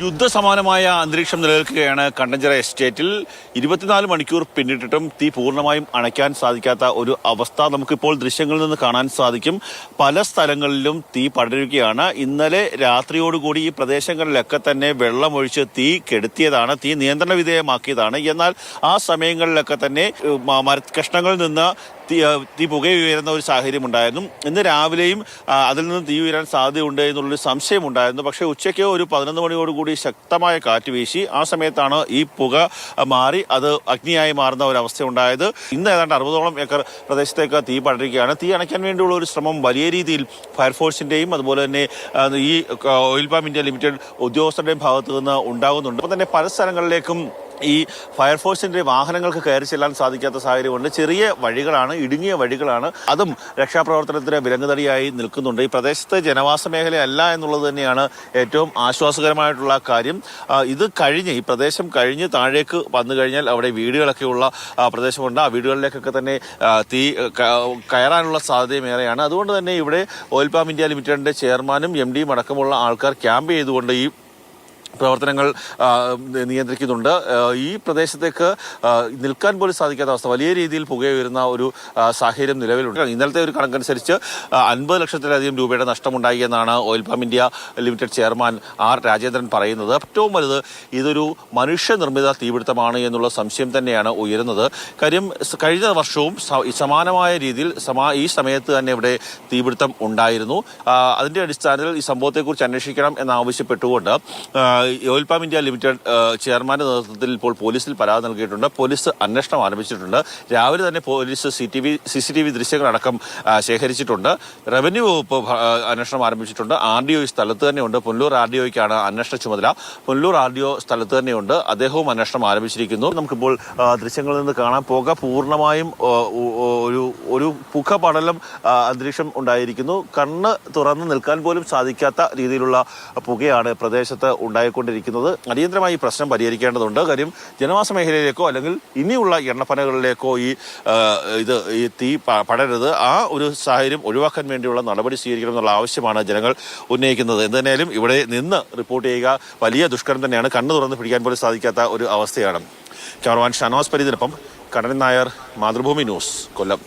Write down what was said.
യുദ്ധസമാനമായ അന്തരീക്ഷം നിലനിൽക്കുകയാണ് കണ്ടഞ്ചിറ എസ്റ്റേറ്റിൽ. ഇരുപത്തിനാല് മണിക്കൂർ പിന്നിട്ടിട്ടും തീ പൂർണമായും അണയ്ക്കാൻ സാധിക്കാത്ത ഒരു അവസ്ഥ നമുക്കിപ്പോൾ ദൃശ്യങ്ങളിൽ നിന്ന് കാണാൻ സാധിക്കും. പല സ്ഥലങ്ങളിലും തീ പടരുകയാണ്. ഇന്നലെ രാത്രിയോടുകൂടി ഈ പ്രദേശങ്ങളിലൊക്കെ തന്നെ വെള്ളമൊഴിച്ച് തീ കെടുത്തിയതാണ്. തീ നിയന്ത്രണ വിധേയമാക്കിയതാണ്. എന്നാൽ ആ സമയങ്ങളിലൊക്കെ തന്നെ മരക്കഷ്ണങ്ങളിൽ നിന്ന് തീ തീ പുകയുയരുന്ന ഒരു സാഹചര്യം ഉണ്ടായിരുന്നു ഇന്ന് രാവിലെയും അതിൽ നിന്ന് തീ ഉയരാൻ സാധ്യതയുണ്ട് എന്നുള്ളൊരു സംശയം ഉണ്ടായിരുന്നു പക്ഷേ ഉച്ചയ്ക്ക് ഒരു പതിനൊന്ന് മണിയോടുകൂടി ശക്തമായ കാറ്റ് വീശി ആ സമയത്താണ് ഈ പുക മാറി. അത് അഗ്നിയായി മാറുന്ന ഒരു അവസ്ഥ ഉണ്ടായത് ഇന്ന് ഏതാണ്ട് അറുപതോളം ഏക്കർ പ്രദേശത്തേക്ക് തീ പടരുകയാണ്. തീ അണയ്ക്കാൻ വേണ്ടിയുള്ള ഒരു ശ്രമം വലിയ രീതിയിൽ ഫയർഫോഴ്സിന്റെയും അതുപോലെ തന്നെ ഈ ഓയിൽ പാം ഇന്ത്യ ലിമിറ്റഡ് ഉദ്യോഗസ്ഥരുടെയും ഭാഗത്തു നിന്ന് ഉണ്ടാകുന്നുണ്ട്. അപ്പോൾ തന്നെ പല സ്ഥലങ്ങളിലേക്കും ഈ ഫയർഫോഴ്സിന്റെ വാഹനങ്ങൾക്ക് കയറി ചെല്ലാൻ സാധിക്കാത്ത സാഹചര്യമുണ്ട്. ചെറിയ വഴികളാണ് ഇടുങ്ങിയ വഴികളാണ്. അതും രക്ഷാപ്രവർത്തനത്തിന് വിലങ്ങുതടിയായി നിൽക്കുന്നുണ്ട്. ഈ പ്രദേശത്ത് ജനവാസ മേഖലയല്ല എന്നുള്ളത് തന്നെയാണ് ഏറ്റവും ആശ്വാസകരമായിട്ടുള്ള കാര്യം. ഇത് കഴിഞ്ഞ് ഈ പ്രദേശം കഴിഞ്ഞ് താഴേക്ക് വന്നു കഴിഞ്ഞാൽ അവിടെ വീടുകളൊക്കെ ഉള്ള പ്രദേശമുണ്ട്. ആ വീടുകളിലേക്കൊക്കെ തന്നെ തീ കയറാനുള്ള സാധ്യതയും ഏറെയാണ്. അതുകൊണ്ട് തന്നെ ഇവിടെ ഓയിൽ പാം ഇന്ത്യ ലിമിറ്റഡിന്റെ ചെയർമാനും എം ഡിയും അടക്കമുള്ള ആൾക്കാർ ക്യാമ്പ് ചെയ്തുകൊണ്ട് ഈ പ്രവർത്തനങ്ങൾ നിയന്ത്രിക്കുന്നുണ്ട്. ഈ പ്രദേശത്തേക്ക് നിൽക്കാൻ പോലും സാധിക്കാത്ത അവസ്ഥ. വലിയ രീതിയിൽ പുകയുയരുന്ന ഒരു സാഹചര്യം നിലവിലുണ്ട്. ഇന്നലത്തെ ഒരു കണക്കനുസരിച്ച് അൻപത് ലക്ഷത്തിലധികം രൂപയുടെ നഷ്ടമുണ്ടായി എന്നാണ് oil palm India limited chairman R Rajendran പറയുന്നത്. ഏറ്റവും വലുത് ഇതൊരു മനുഷ്യനിർമ്മിത തീപിടുത്തമാണ് എന്നുള്ള സംശയം തന്നെയാണ് ഉയരുന്നത്. കാര്യം കഴിഞ്ഞ വർഷവും സമാനമായ രീതിയിൽ സമാ ഈ സമയത്ത് തന്നെ ഇവിടെ തീപിടുത്തം ഉണ്ടായിരുന്നു. അതിന്റെ അടിസ്ഥാനത്തിൽ ഈ സംഭവത്തെക്കുറിച്ച് അന്വേഷിക്കണം എന്നാവശ്യപ്പെട്ടുകൊണ്ട് ഓയിൽ പാം ഇന്ത്യ ലിമിറ്റഡ് ചെയർമാന്റെ നേതൃത്വത്തിൽ ഇപ്പോൾ പോലീസിൽ പരാതി നൽകിയിട്ടുണ്ട്. പോലീസ് അന്വേഷണം ആരംഭിച്ചിട്ടുണ്ട്. രാവിലെ തന്നെ police C T V C C T V ദൃശ്യങ്ങളടക്കം ശേഖരിച്ചിട്ടുണ്ട്. റവന്യൂ വകുപ്പ് അന്വേഷണം ആരംഭിച്ചിട്ടുണ്ട്. ആർ ഡി ഒ സ്ഥലത്ത് തന്നെയുണ്ട്. പുനലൂർ ആർ ഡി ഒയ്ക്കാണ് അന്വേഷണ ചുമതല. പുനലൂർ ആർ ഡി ഒ സ്ഥലത്ത് തന്നെയുണ്ട്. അദ്ദേഹവും അന്വേഷണം ആരംഭിച്ചിരിക്കുന്നു. നമുക്കിപ്പോൾ ദൃശ്യങ്ങളിൽ നിന്ന് കാണാൻ പുക. പൂർണമായും ഒരു ഒരു പുകപടലം പടലം അന്തരീക്ഷം ഉണ്ടായിരിക്കുന്നു. കണ്ണ് തുറന്ന് നിൽക്കാൻ പോലും സാധിക്കാത്ത രീതിയിലുള്ള പുകയാണ് പ്രദേശത്ത് ഉണ്ടായിക്കൊണ്ടിരിക്കുന്നത്. അടിയന്തരമായി ഈ പ്രശ്നം പരിഹരിക്കേണ്ടതുണ്ട്. കാര്യം ജനവാസ മേഖലയിലേക്കോ അല്ലെങ്കിൽ ഇനിയുള്ള എണ്ണപ്പനകളിലേക്കോ ഈ ഇത് ഈ തീ പടരുത്. ആ ഒരു സാഹചര്യം ഒഴിവാക്കാൻ വേണ്ടിയുള്ള നടപടി സ്വീകരിക്കണം എന്നുള്ള ആവശ്യമാണ് ജനങ്ങൾ ഉന്നയിക്കുന്നത്. എന്തായാലും ഇവിടെ നിന്ന് റിപ്പോർട്ട് ചെയ്യുക വലിയ ദുഷ്കരം തന്നെയാണ്. കണ്ണു തുറന്ന് പിടിക്കാൻ പോലും സാധിക്കാത്ത ഒരു അവസ്ഥയാണ്. ക്യാമറമാൻ ഷനോസ് പരീതിനൊപ്പം കണ്ണൻ നായർ മാതൃഭൂമി ന്യൂസ് കൊല്ലം.